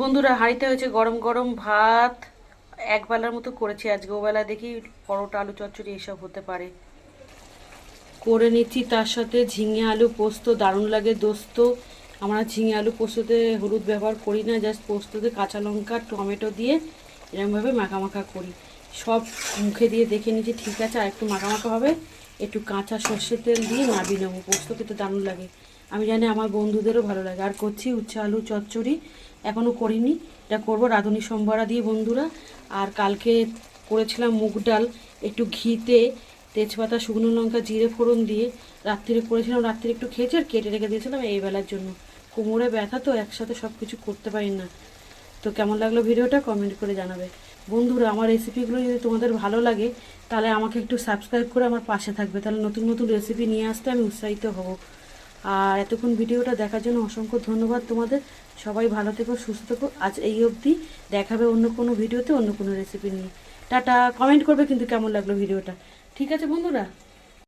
বন্ধুরা, হাঁড়িতে হয়েছে গরম গরম ভাত। একবেলার মতো করেছি আজকে। ওবেলা দেখি পরোটা, আলু চচ্চড়ি, এসব হতে পারে। করে নিচ্ছি, তার সাথে ঝিঙে আলু পোস্ত, দারুণ লাগে দোস্ত। আমরা ঝিঙে আলু পোস্ততে হলুদ ব্যবহার করি না, জাস্ট পোস্ততে কাঁচা লঙ্কা, টমেটো দিয়ে এরকমভাবে মাখা করি। সব মুখে দিয়ে দেখে নিচ্ছি ঠিক আছে, আর একটু মাখা হবে। একটু কাঁচা সর্ষের তেল দিয়ে নাবি নেব। পোস্ত খেতে দারুণ লাগে। আমি জানি আমার বন্ধুদেরও ভালো লাগে। আর করছি উচ্ছে, আলু, চচ্চড়ি এখনও করিনি। এটা করব রাঁধুনি সোমবারা দিয়ে বন্ধুরা। আর কালকে করেছিলাম মুগ ডাল। একটু ঘিতে তেজপাতা, শুকনো লঙ্কা, জিরে ফোড়ন দিয়ে রাত্রিরে করেছিলাম। রাত্রিরে একটু খেয়েছি আর কেটে রেখে দিয়েছিলাম এই বেলার জন্য। কোমরে ব্যথা তো, একসাথে সব কিছু করতে পারি না। তো কেমন লাগল ভিডিওটা কমেন্ট করে জানাবে। বন্ধুরা, আমার রেসিপিগুলো যদি তোমাদের ভালো লাগে, তাহলে আমাকে একটু সাবস্ক্রাইব করে আমার পাশে থাকবে। তাহলে নতুন নতুন রেসিপি নিয়ে আসতে আমি উৎসাহিত হব। আর এতক্ষণ ভিডিওটা দেখার জন্য অসংখ্য ধন্যবাদ তোমাদের। সবাই ভালো থেকো, সুস্থ থেকো। আজ এই অবধি দেখাবে অন্য কোনো ভিডিওতে অন্য কোনো রেসিপি নিয়ে। টাটা কমেন্ট করবে কিন্তু কেমন লাগল ভিডিওটা। ঠিক আছে বন্ধুরা?